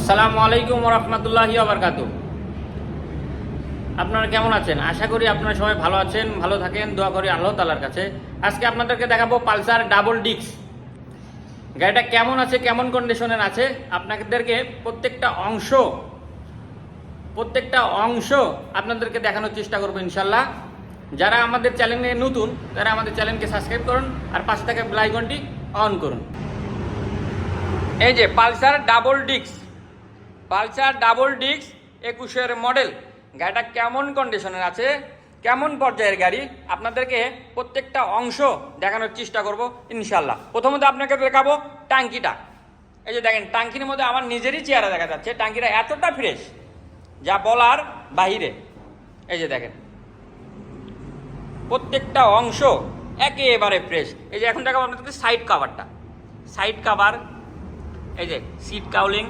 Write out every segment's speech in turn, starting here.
আসসালামু আলাইকুম রহমতুল্লাহি আবরকাত আপনারা কেমন আছেন? আশা করি আপনারা সবাই ভালো আছেন, ভালো থাকেন, দোয়া করি আল্লাহ তালার কাছে। আজকে আপনাদেরকে দেখাবো পালসার ডাবল ডিক্স গাড়িটা কেমন আছে, কেমন কন্ডিশনের আছে, আপনাদেরকে প্রত্যেকটা অংশ প্রত্যেকটা অংশ আপনাদেরকে দেখানোর চেষ্টা করব ইনশাল্লাহ যারা আমাদের চ্যানেলে নতুন, তারা আমাদের চ্যানেলকে সাবস্ক্রাইব করুন আর পাশে থাকা বেলাইকনটি অন করুন। এই যে পালসার ডাবল ডিক্স পালসার ডাবল ডিক্স একুশের মডেল। গাড়িটা কেমন কন্ডিশনের আছে? কেমন পর্যায়ের গাড়ি? আপনাদেরকে প্রত্যেকটা অংশ দেখানোর চেষ্টা করব ইনশাল্লাহ প্রথমত আপনাকে দেখাবো টাঙ্কিটা এই যে দেখেন টাঙ্কির মধ্যে আমার নিজেরই চেহারা দেখা যাচ্ছে। ট্যাঙ্কিটা এতটা ফ্রেশ যা বলার বাহিরে। এই যে দেখেন, প্রত্যেকটা অংশ একেবারে ফ্রেশ এই যে এখন দেখাবো আপনাদের সাইড কাভারটা সাইড কাভার এই যে সিট কাউলিং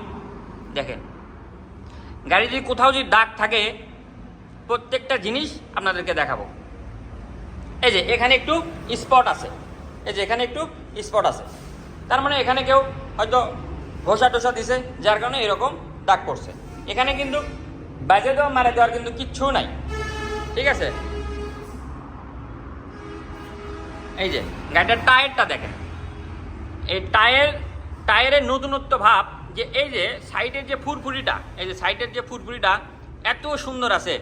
দেখেন, গাড়ি যদি কোথাও যদি দাগ থাকে, প্রত্যেকটা জিনিস আপনাদেরকে দেখাবো। এই যে, এখানে একটু স্পট আছে। এই যে, এখানে একটু স্পট আছে। তার মানে এখানে কেউ হয়তো ঘষা টোসা দিছে, যার কারণে এরকম দাগ পড়ছে। এখানে কিন্তু বাজে দেওয়া, মারা দেওয়ার কিন্তু কিচ্ছু নাই। ঠিক আছে? এই যে, গাড়িটার টায়ারটা দেখেন। এই টায়ার, টায়ারের নতুনত্ব ভাব যে এই যে সাইডের যে ফুরফুরিটা, এই যে সাইডের যে ফুরফুরিটা এত সুন্দর আছে,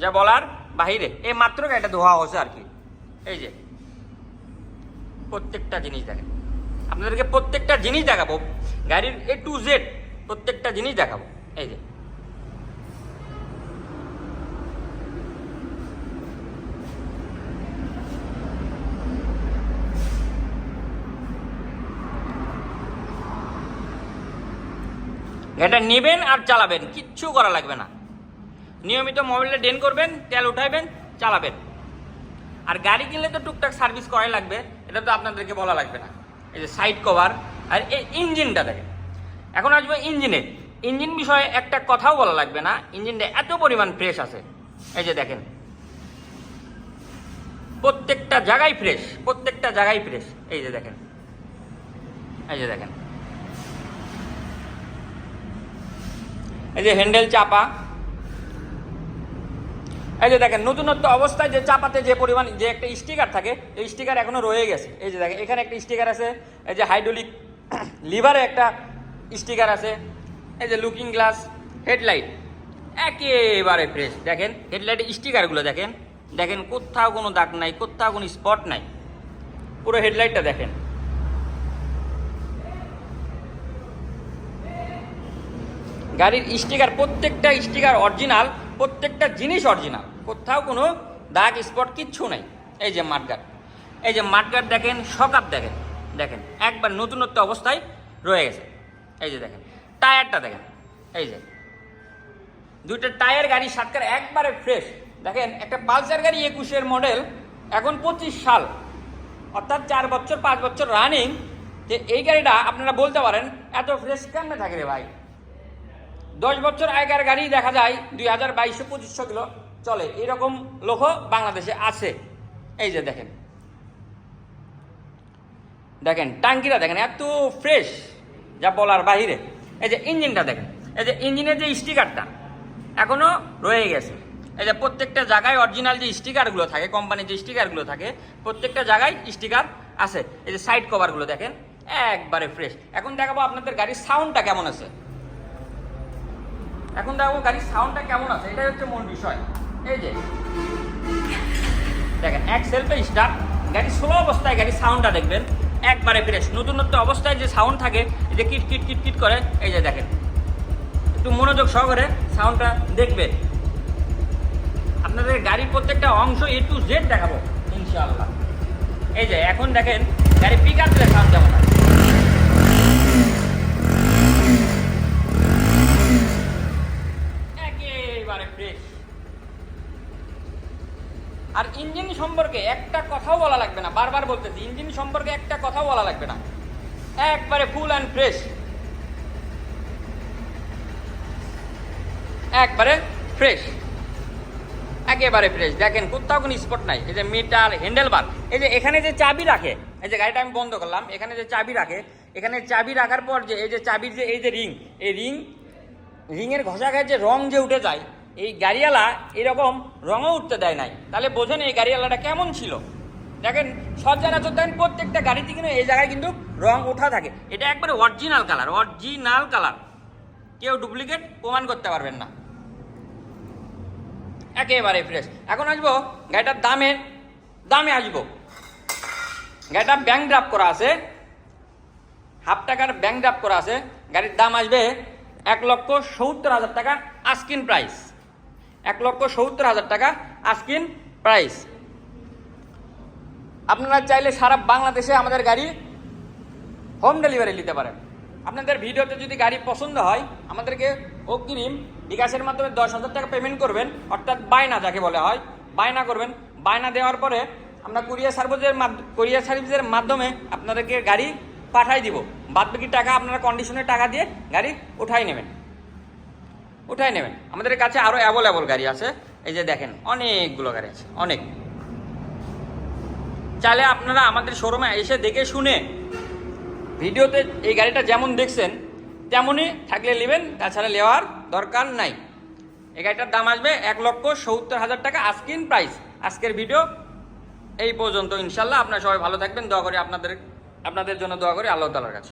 যা বলার বাহিরে এই মাত্র এটা ধোয়া হয়েছে আর কি। এই যে, প্রত্যেকটা জিনিস দেখেন আপনাদেরকে প্রত্যেকটা জিনিস দেখাবো। গাড়ির এ টু জেড প্রত্যেকটা জিনিস দেখাবো। এই যে এটা নেবেন আর চালাবেন, কিচ্ছু করা লাগবে না। নিয়মিত মোবাইলটা ডেন করবেন, তেল উঠাইবেন, চালাবেন। আর গাড়ি কিনলে তো টুকটাক সার্ভিস করাই লাগবে, এটা তো আপনাদেরকে বলা লাগবে না। এই যে সাইড কভার, আর এই ইঞ্জিনটা দেখেন। এখন আসবে ইঞ্জিনে। ইঞ্জিন বিষয়ে একটা কথাও বলা লাগবে না, ইঞ্জিনটা এত পরিমাণ ফ্রেশ আছে। এই যে দেখেন। প্রত্যেকটা জায়গায় ফ্রেশ প্রত্যেকটা জায়গায় ফ্রেশ এই যে দেখেন। এই যে দেখেন। এই যে হ্যান্ডেল চাপা। এই যে দেখেন, নতুনত্ব অবস্থায় যে চাপাতে যে পরিমাণ, যে একটা স্টিকার থাকে, এই স্টিকার এখনও রয়ে গেছে। এই যে দেখেন, এখানে একটা স্টিকার আছে, এই যে হাইড্রোলিক লিভারে একটা স্টিকার আছে, এই যে লুকিং গ্লাস, হেডলাইট, একেবারে ফ্রেশ। দেখেন হেডলাইটের স্টিকারগুলো দেখেন দেখেন কোথাও কোনো দাগ নাই, কোথাও কোনো স্পট নাই। পুরো হেডলাইটটা দেখেন। গাড়ির স্টিকার, প্রত্যেকটা স্টিকার অরিজিনাল প্রত্যেকটা জিনিস অরিজিনাল কোথাও কোনো দাগ স্পট কিচ্ছু নাই। এই যে মাঠগাট এই যে মাঠগাট দেখেন সকাপ দেখেন। দেখেন, একবার নতুনত্ব অবস্থায় রয়ে গেছে। এই যে দেখেন, টায়ারটা দেখেন। এই যে, দুইটা টায়ার গাড়ি, সাতকার একবারে ফ্রেশ দেখেন, একটা পালসার গাড়ি একুশের মডেল এখন পঁচিশ সাল। অর্থাৎ চার বছর, পাঁচ বছর রানিং যে এই গাড়িটা আপনারা বলতে পারেন, এত ফ্রেশ কেমনে থাকে রে ভাই? দশ বছর আগের গাড়ি দেখা যায় দুই হাজার বাইশশো, পঁচিশশো কিলো চলে। এরকম লোকও বাংলাদেশে আছে। এই যে দেখেন। দেখেন, টাঙ্কিটা দেখেন, এত ফ্রেশ যা বলার বাহিরে। এই যে ইঞ্জিনটা দেখেন, এই যে ইঞ্জিনের যে স্টিকারটা, এখনও রয়ে গেছে। এই যে প্রত্যেকটা জায়গায় অরিজিনাল যে স্টিকারগুলো থাকে কোম্পানির যে স্টিকারগুলো থাকে, প্রত্যেকটা জায়গায় স্টিকার আছে। এই যে সাইড কভারগুলো দেখেন, একবারে ফ্রেশ এখন দেখাবো আপনাদের গাড়ির সাউন্ডটা কেমন আছে। এখন দেখো গাড়ির সাউন্ডটা কেমন আছে, এটাই হচ্ছে মূল বিষয়। এই যে, দেখেন, এক সেলফে স্টার্ট গাড়ি স্লো অবস্থায় গাড়ির সাউন্ডটা দেখবেন, একবারে ফ্রেশ নতুনত্ব অবস্থায় যে সাউন্ড থাকে, এই যে কিট কিট কিট কিট করে, এই যে দেখেন, একটু মনোযোগ সহকারে সাউন্ডটা দেখবেন। আপনাদের গাড়ির প্রত্যেকটা অংশ এ টু জেড দেখাবো, ইনশাআল্লাহ। এই যে, এখন দেখেন, গাড়ি পিক আপ সাউন্ড কেমন হয় একেবারে ফ্রেশ আর ইঞ্জিন সম্পর্কে একটা কথাও বলা লাগবে না। বারবার বলতেছি, ইঞ্জিন সম্পর্কে একটা কথাও বলা লাগবে না। একবারে ফুল অ্যান্ড ফ্রেশ একবারে ফ্রেশ একেবারে ফ্রেশ দেখেন, কোথাও কোনো স্পট নাই। এই যে মিটার হ্যান্ডেল বার এই যে এখানে যে চাবি রাখে, এই যে গাড়িটা আমি বন্ধ করলাম, এখানে যে চাবি রাখে, এখানে চাবি রাখার পর যে এই যে চাবির যে এই যে রিং এই রিং রিংয়ের ঘষা যে রং যে উঠে যায়, এই গাড়িওয়ালা এরকম রঙও উঠতে দেয় নাই। তাহলে বোঝেন এই গাড়িওয়ালাটা কেমন ছিল? দেখেন, সব জায়গায় দেখেন, প্রত্যেকটা গাড়িতে কিন্তু এই জায়গায় কিন্তু রং ওঠা থাকে। এটা একবারে অরিজিনাল কালার অরিজিনাল কালার কেউ ডুপ্লিকেট প্রমাণ করতে পারবেন না। একেবারে ফ্রেশ এখন আসব, গাড়িটার দামে দামে আসব। গাড়িটা ব্যাংক ড্রাফ করা আছে। হাফ টাকার ব্যাংক ড্রাফ করা আছে। গাড়ির দাম আসবে এক লক্ষ সত্তর হাজার টাকা আস্কিন প্রাইস এক লক্ষ সত্তর হাজার টাকা আস্কিন প্রাইস আপনারা চাইলে সারা বাংলাদেশে আমাদের গাড়ি হোম ডেলিভারি নিতে পারেন। আপনাদের ভিডিওতে যদি গাড়ি পছন্দ হয়, আমাদেরকে অগ্রিম বিকাশের মাধ্যমে দশ হাজার টাকা পেমেন্ট করবেন, অর্থাৎ বায়না যাকে বলা হয়, বায়না করবেন। বায়না দেওয়ার পরে আমরা কুরিয়ার সার্ভিসের কুরিয়ার সার্ভিসের মাধ্যমে আপনাদেরকে গাড়ি পাঠাই দিব। বাদ বাকি টাকা আপনারা কন্ডিশনের টাকা দিয়ে গাড়ি উঠাই নেবেন। উঠাই নেবেন। আমাদের কাছে আরও অ্যাভেলেবল গাড়ি আছে। এই যে দেখেন, অনেকগুলো গাড়ি আছে, অনেক। চাইলে আপনারা আমাদের শোরুমে এসে দেখে শুনে ভিডিওতে এই গাড়িটা যেমন দেখছেন, তেমনই থাকলে নেবেন, তাছাড়া নেওয়ার দরকার নাই। এই গাড়িটার দাম আসবে এক লক্ষ সত্তর হাজার টাকা আস্কিন প্রাইস। আজকের ভিডিও এই পর্যন্ত। ইনশাল্লাহ আপনারা সবাই ভালো থাকবেন। দোয়া করি আপনাদের আপনাদের জন্য দোয়া করি আল্লাহ তালার কাছে।